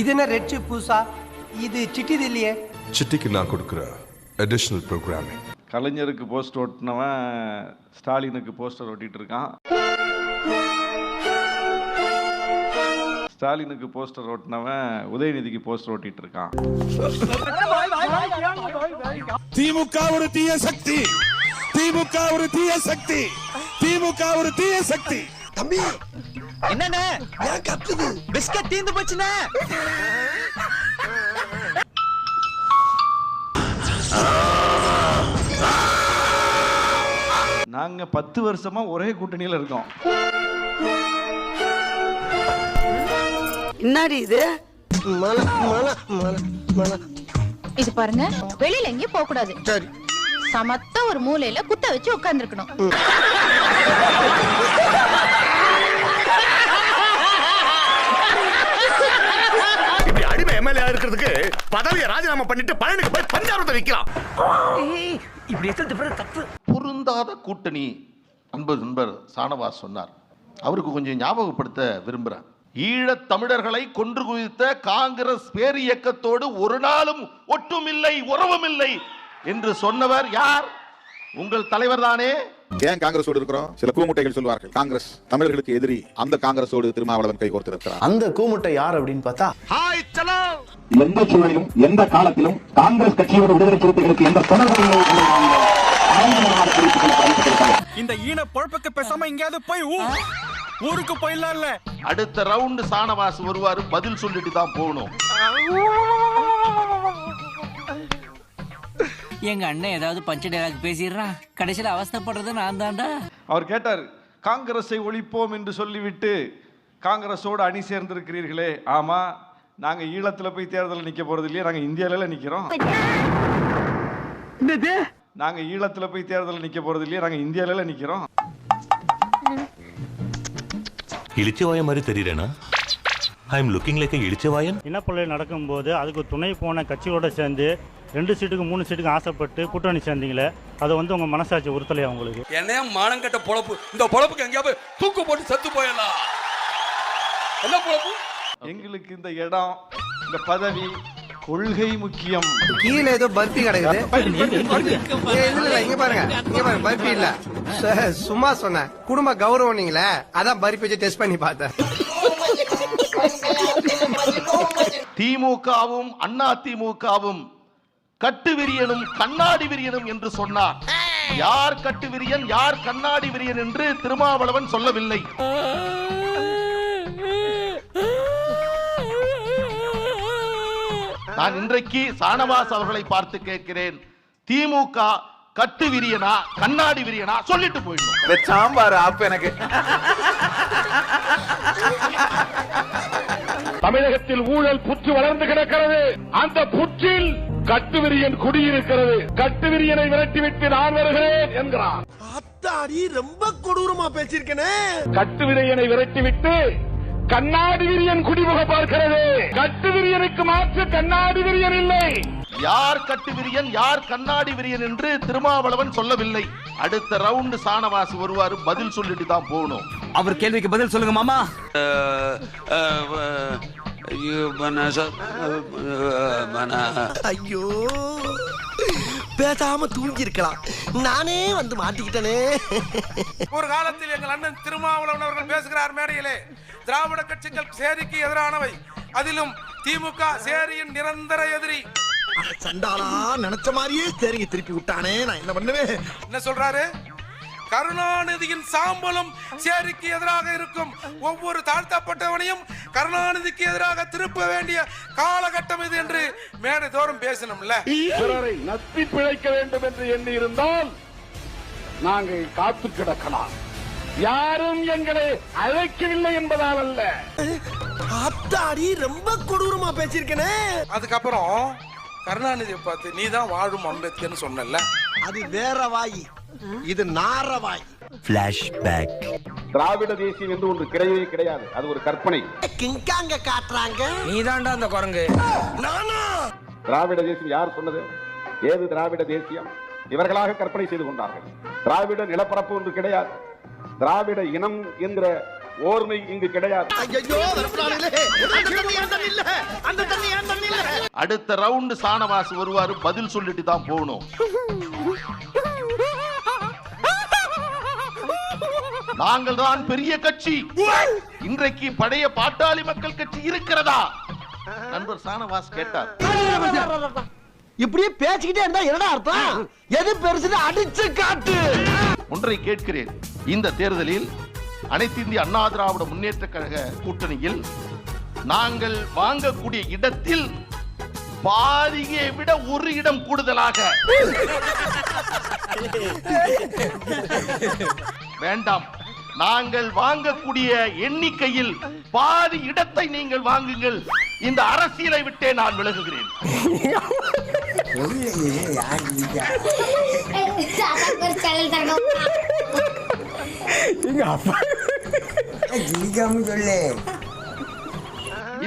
இது என்ன red chip பூசா இது சிட்டிது இல்லையே. சிட்டிக்கு நான் கொடுக்குற அடிஷ்னல் ப்ரோக்ராமிங் கலைஞருக்கு போஸ்டர் ஒட்டினவன் ஸ்டாலினுக்கு போஸ்டர் ஒட்டிட்டு இருக்கான். ஸ்டாலினுக்கு போஸ்டர் ஒட்டினவன் உதயநிதிக்கு போஸ்டர் ஒட்டிட்டு இருக்கான். திமுக ஒரு தீய சக்தி. திமுக ஒரு தீய சக்தி. திமுக ஒரு தீய சக்தி. தம்பி என்னண்ணே? ஏன் கத்துது? பிஸ்கட் தீந்து போச்சுண்ணே. நாங்க பத்து வருஷமா ஒரே கூட்டணியில இருக்கோம். என்னடி இது? இது பாருங்க வெளியில எங்கேயும் போக கூடாது. சரி. சமத்த ஒரு மூலையில குத்த வச்சு உட்கார்ந்துருக்கணும். இப்படி இருக்கிறதுக்கு பதவியை ராஜினாமா பண்ணிட்டு பழனிக்கு போய் பஞ்சாபத்தை வைக்கலாம். பொருந்தாத கூட்டணி. அன்பர் நண்பர் சானவாஸ் சொன்னார். அவருக்கு கொஞ்சம் ஞாபகப்படுத்த விரும்புகிறேன் ஈழத் தமிழர்களை கொன்று குவித்த காங்கிரஸ் பேர் இயக்கத்தோடு ஒரு நாளும் ஒட்டுமில்லை உறவுமில்லை என்று சொன்னவர் யார்? உங்கள் தலைவர் தானே? ஏன் காங்கிரஸோடு இருக்கிறோம்? சில கூமுட்டைகள் சொல்வார்கள் காங்கிரஸ் தமிழர்களுக்கு எதிரி அந்த காங்கிரஸோடு திருமாவளவன் கை கோர்த்திருக்கிறார். அந்த கூமுட்டை யார் அப்படின்னு பார்த்தா ஹாய் சலோ! எந்த சூழலிலும் எந்த காலத்திலும் காங்கிரஸ் கட்சியோட விடுதலை சிறுத்தைகளுக்கு எந்த இல்லை பயன்படுத்தியிருக்கிறோம். இந்த ஈன பொழப்புக்கு பேசாம எங்கேயாவது போய் ஊ- ஊருக்கு போயிடலாம்ல அடுத்த ரவுண்டு சானவாஸ் வருவாரு பதில் சொல்லிட்டு தான் போகணும். எங்க அண்ணன் ஏதாவது பஞ்ச டைலாக் பேசிடுறான் கடைசியில அவஸ்தைப்படுறது நான் தான்டா. அவர் கேட்டார் காங்கிரஸை ஒழிப்போம் என்று சொல்லிவிட்டு காங்கிரஸோடு அணி சேர்ந்திருக்கிறீர்களே. ஆமா நாங்க ஈழத்துல போய் தேர்தலில் நிக்க போறது இல்லையா? நாங்க இந்தியாவில நிக்கிறோம். நாங்க ஈழத்துல போய் தேர்தலில் நிக்க போறது இல்லையா? நாங்க இந்தியாவில நிக்கிறோம். இளிச்சவாய மாதிரி தெரியறேனா? ஐ எம் லுக்கிங் லைக் இளிச்சவாயன். இனப்பொலை நடக்கும்போது அதுக்கு துணை போன கட்சிகளோட சேர்ந்து ரெண்டு சீட்டுக்கு மூணு சீட்டுக்கு ஆசைப்பட்டு கூட்டணி சேர்ந்தீங்களே அது வந்து உங்க மனசாட்சி உறுத்தலையா உங்களுக்கு? என்னைய மானம் கட்ட பொழப்பு? இந்த பொழப்புக்கு எங்கேயாவது தூக்கு போட்டு செத்து போயிடலாம். என்ன பொழப்பு? எங்களுக்கு இந்த இடம் இந்த பதவி கொள்கை முக்கியம். கீழே ஏதோ பர்ஃபி கிடக்குது. ஏய், இல்ல இல்ல இங்க பாருங்க. இங்க பாருங்க பர்ஃபி இல்ல. சு- சும்மா சொன்னேன் குடும்ப கௌரவம் நீங்களே அதான் பர்ஃபி வச்சு டெஸ்ட் பண்ணி பார்த்தேன். திமுகவும் அண்ணா திமுகவும் கட்டு விரியனும் கண்ணாடி விரியனும் என்று சொன்னார். யார் கட்டு விரியன் யார் கண்ணாடி விரியன் என்று திருமாவளவன் சொல்லவில்லை. நான் இன்றைக்கு சானவாஸ் அவர்களை பார்த்து கேட்கிறேன். திமுக கட்டு விரியனா கண்ணாடி விரியனா சொல்லிட்டு போயிடணும். சாம்பார் ஆப் எனக்கு. தமிழகத்தில் ஊழல் புற்று வளர்ந்து கிடக்கிறது. அந்த புற்றில் கட்டுவிரியன் குடியிருக்கிறது. கட்டுவிரியனை விரட்டிவிட்டு நான் வருகிறேன் என்கிறார். அத்தாடி ரொம்ப கொடூரமா பேசியிருக்கனே. கட்டுவிரியனை விரட்டிவிட்டு கண்ணாடி விரியன் குடிமுக பார்க்கிறது. கட்டுவிரியனுக்கு மாற்று கண்ணாடி விரியன் இல்லை. யார் கட்டு விரியன் யார் கண்ணாடி விரியன் என்று திருமாவளவன் சொல்லவில்லை. அடுத்த ரவுண்டு சானவாஸ் வருவாரு பதில் சொல்லிட்டு தான் போகணும். அவர் கேள்விக்கு பதில் சொல்லுங்க மாமா. ஐயோ பேசாம தூங்கி இருக்கலாம் நானே வந்து மாட்டிக்கிட்டனே. ஒரு காலத்தில் எங்கள் அண்ணன் திருமாவளவன் அவர்கள் பேசுகிறார் மேடையிலே திராவிட கட்சிகள் சேரிக்கு எதிரானவை. அதிலும் திமுக சேரியின் நிரந்தர எதிரி. சண்டாளா நினைச்ச மாதிரியே சரிங்க திருப்பி விட்டானே நான் என்ன பண்ணுவேன்? என்ன சொல்றாரு? கருணாநிதியின் சாம்பலும் சேரிக்கு எதிராக இருக்கும். ஒவ்வொரு தாழ்த்தப்பட்டவனையும் கருணாநிதிக்கு எதிராக திருப்ப வேண்டிய காலகட்டம் இது என்று மேடை தோறும் பேசணும்ல? பிறரை நத்தி பிழைக்க வேண்டும் என்று எண்ணி இருந்தால் நாங்கள் காத்து கிடக்கலாம். யாரும் எங்களை அழைக்கவில்லை என்பதால் அல்ல. அத்தாடி ரொம்ப கொடூரமா பேசியிருக்கனே. அதுக்கப்புறம் கருணாநிதியை பார்த்து நீ தான் வாழும் அம்பேத்கர்னு சொன்னல அது வேற வாய். இது நார வாய் திராவிட தேசியம் என்று ஒன்று கிடையவே கிடையாது. அது ஒரு கற்பனை. கிங்காங்க காட்டுறாங்க. நீ தாண்டா அந்த குரங்கு. நானா? திராவிட தேசியம் யார் சொன்னது? ஏது திராவிட தேசியம்? இவர்களாக கற்பனை செய்து கொண்டார்கள். திராவிட நிலப்பரப்பு ஒன்று கிடையாது. திராவிட இனம் என்கிற ஓர்மை இங்கு கிடையாது. ஐயோ வரப்படாதே அந்த தண்ணி ஏன் தண்ணி இல்ல. அந்த தண்ணி ஏன் தண்ணி இல்ல. அடுத்த ரவுண்டு சாணவாஸ் வருவாரு பதில் சொல்லிட்டு தான் போகணும். நாங்கள் தான் பெரிய கட்சி இன்றைக்கு பழைய பாட்டாளி மக்கள் கட்சி இருக்கிறதா நண்பர் சாணவாஸ் கேட்டார் இப்படியே பேசிக்கிட்டே இருந்தா என்னடா அர்த்தம் எது பெருசுன்னு அடிச்சு காட்டு ஒன்றை கேட்கிறேன் இந்த தேர்தலில் அனைத்து இந்திய அண்ணா திராவிட முன்னேற்ற கழக கூட்டணியில் நாங்கள் வாங்கக்கூடிய இடத்தில் பாதியை விட ஒரு இடம் கூடுதலாக வேண்டாம் நாங்கள் வாங்கக்கூடிய எண்ணிக்கையில் பாதி இடத்தை நீங்கள் வாங்குங்கள். இந்த அரசியலை விட்டே நான் விலகுகிறேன்.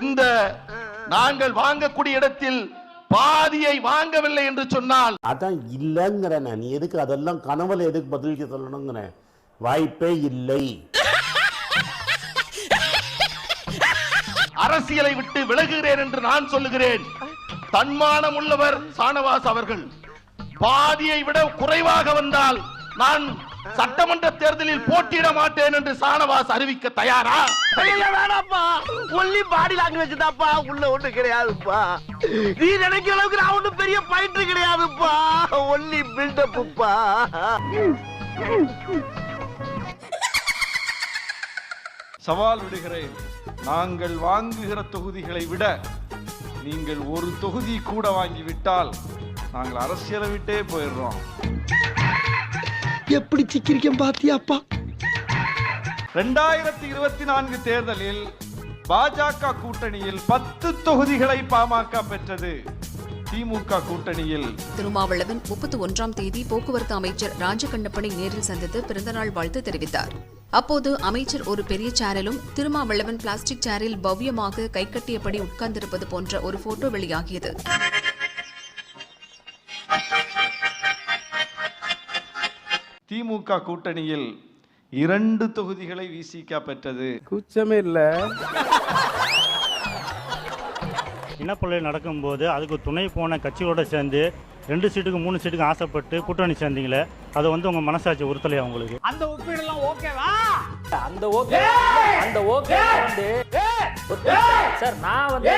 இந்த நாங்கள் வாங்கக்கூடிய இடத்தில் பாதியை வாங்கவில்லை என்று சொன்னால் அதான் இல்லைங்கிறேன் நீ எதுக்கு அதெல்லாம் கனவுல எதுக்கு பதிலுக்கு சொல்லணுங்கிறேன்? வாய்ப்பே இல்லை. அரசியலை விட்டு விலகுகிறேன் என்று நான் சொல்லுகிறேன். தன்மானம் உள்ளவர் சானவாஸ் அவர்கள். பாதியை விட குறைவாக வந்தால் நான் சட்டமன்ற தேர்தலில் போட்டியிட மாட்டேன் என்று சானவாஸ் அறிவிக்க தயாரா? வேணாப்பா. ஒன்லி பாடி லாங்குவேஜ் தான்ப்பா. உள்ள ஒண்ணு கிடையாதுப்பா. நீ நினைக்கிற அளவுக்கு நான் ஒண்ணும் பெரிய பயிற்று கிடையாதுப்பா. ஒன்லி பில்டப்புப்பா சவால் விடுகிறேன். நாங்கள் வாங்குகிற தொகுதிகளை விட நீங்கள் ஒரு தொகுதி கூட வாங்கிவிட்டால் நாங்கள் அரசியலை விட்டே போயிடுறோம். எப்படி சிக்கிரிக்கம் பாத்தியாப்பா ரெண்டாயிரத்தி இருபத்தி நான்கு தேர்தலில் பாஜக கூட்டணியில் பத்து தொகுதிகளை பாமக பெற்றது. திமுக கூட்டணியில் திருமாவளவன் முப்பத்தி ஒன்றாம் தேதி போக்குவரத்து அமைச்சர் ராஜகண்ணப்பனை நேரில் சந்தித்து பிறந்தநாள் வாழ்த்து தெரிவித்தார். அப்போது அமைச்சர் ஒரு பெரிய சேரிலும் திருமாவளவன் பிளாஸ்டிக் சேரில் பவ்யமாக கைகட்டியபடி உட்கார்ந்திருப்பது போன்ற ஒரு போட்டோ வெளியாகியது. திமுக கூட்டணியில் இரண்டு தொகுதிகளை விசிக பெற்றது. குச்சமே இல்ல. இனப்பொலை நடக்கும்போது அதுக்கு துணை போன கட்சியோட சேர்ந்து ரெண்டு சீட்டுக்கு மூணு சீட்டுக்கு ஆசைப்பட்டு கூட்டணி சேர்ந்தீங்களே அது வந்து உங்க மனசாட்சி உறுத்தலையா உங்களுக்கு? அந்த ஒப்பீடெல்லாம் ஓகேவா? அந்த ஓகே அந்த ஓகே வந்து சார் நான் வந்து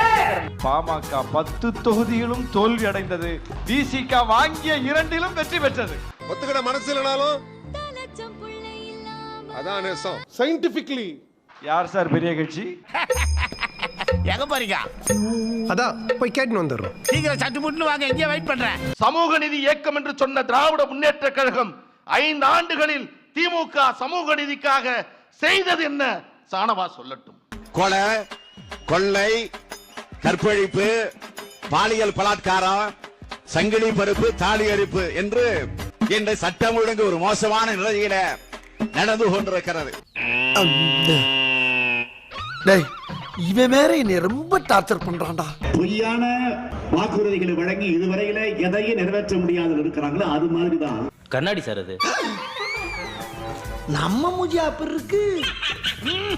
பாமக பத்து தொகுதியிலும் தோல்வி அடைந்தது. விசிக வாங்கிய இரண்டிலும் வெற்றி பெற்றது. ஒத்துக்கிட மனசு இல்லனாலும் அதான் சயின்டிபிக்லி யார் சார் பெரிய கட்சி? எங்க போறீங்க? அதான் போய் கேட்டுன்னு வந்துடுறோம் சீக்கிரம் சட்டு முட்டு வாங்க எங்கேயே வெயிட் பண்றேன். சமூக நீதி இயக்கம் என்று சொன்ன திராவிட முன்னேற்ற கழகம் ஐந்து ஆண்டுகளில் திமுக சமூக நீதிக்காக செய்தது என்ன? சாணவா சொல்லட்டும். கொலை கொள்ளை கற்பழிப்பு பாலியல் பலாத்காரம் சங்கிலி பருப்பு தாலி அரிப்பு என்று இன்று சட்டம் ஒழுங்கு ஒரு மோசமான நிலையில நடந்து கொண்டிருக்கிறது. டேய் இவன் வேற என்னை ரொம்ப டார்ச்சர் பண்றான்டா. பொய்யான வாக்குறுதிகளை வழங்கி இதுவரையில எதையும் நிறைவேற்ற முடியாத இருக்கிறாங்களோ அது மாதிரிதான். கண்ணாடி சார் அது. நம்ம மூஜி அப்படி இருக்கு.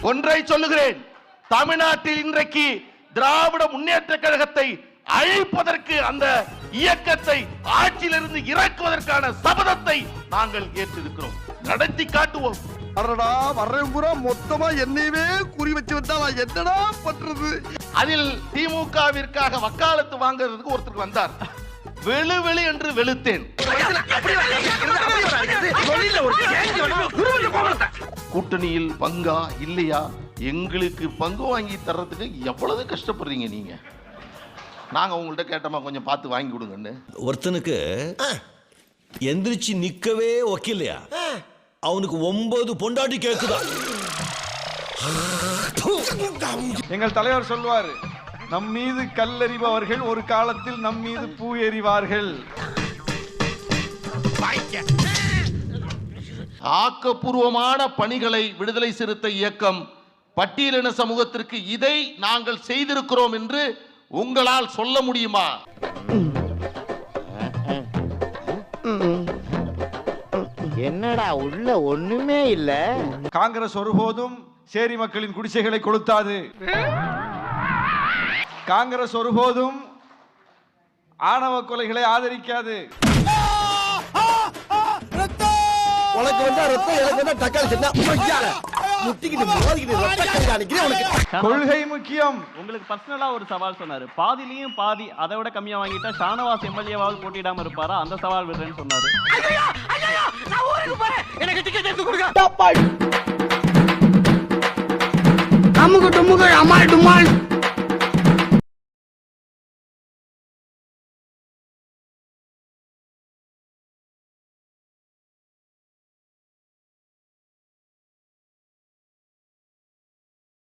ஒன்றை சொல்லுகிறேன். தமிழ்நாட்டில் இன்றைக்கு திராவிட முன்னேற்ற கழகத்தை அழிப்பதற்கு அந்த இயக்கத்தை ஆட்சியிலிருந்து இறக்குவதற்கான சபதத்தை நாங்கள் ஏற்றிருக்கிறோம். நடத்தி காட்டுவோம். அடடா வர்றேன் பூரா. மொத்தமா என்னையவே குறி வச்சு வந்தா நான் என்னடா பண்றது? அதில் திமுகவிற்காக வக்காலத்து வாங்குறதுக்கு ஒருத்தர் வந்தார். வெளு வெளு என்று வெளுத்தேன். கூட்டணியில் பங்கா இல்லையா? எங்களுக்கு பங்கு வாங்கி தர்றதுக்கு எவ்வளவு கஷ்டப்படுறீங்க நீங்க? நாங்க உங்கள்ட்ட கேட்டோமா கொஞ்சம் பார்த்து வாங்கி கொடுங்கன்னு. ஒருத்தனுக்கு எந்திரிச்சு நிக்கவே ஒக்கில்லையா அவனுக்கு ஒன்பது பொண்டாட்டி கேக்குதா? எங்கள் தலைவர் சொல்வார் நம் மீது கல்லெறிபவர்கள் ஒரு காலத்தில் நம் மீது பூ எறிவார்கள். ஆக்கப்பூர்வமான பணிகளை விடுதலை சிறுத்தை இயக்கம் பட்டியலின சமூகத்திற்கு இதை நாங்கள் செய்திருக்கிறோம் என்று உங்களால் சொல்ல முடியுமா? என்னடா உள்ள ஒண்ணுமே இல்ல. காங்கிரஸ் ஒருபோதும் சேரி மக்களின் குடிசைகளை கொளுத்தாது. காங்கிரஸ் ஒருபோதும் ஆணவ கொலைகளை ஆதரிக்காது. கொள்கை முக்கியம். உங்களுக்கு பர்சனலா ஒரு சவால் சொன்னாரு. பாதிலையும் பாதி அதை விட கம்மியா வாங்கிட்டா ஷானவாஸ் எம்எல்ஏவாவது போட்டியிடாம இருப்பாரா? அந்த சவால் விடுறேன்னு சொன்னாரு. அமுக்கு டுமுக்கு அமால் டுமால்.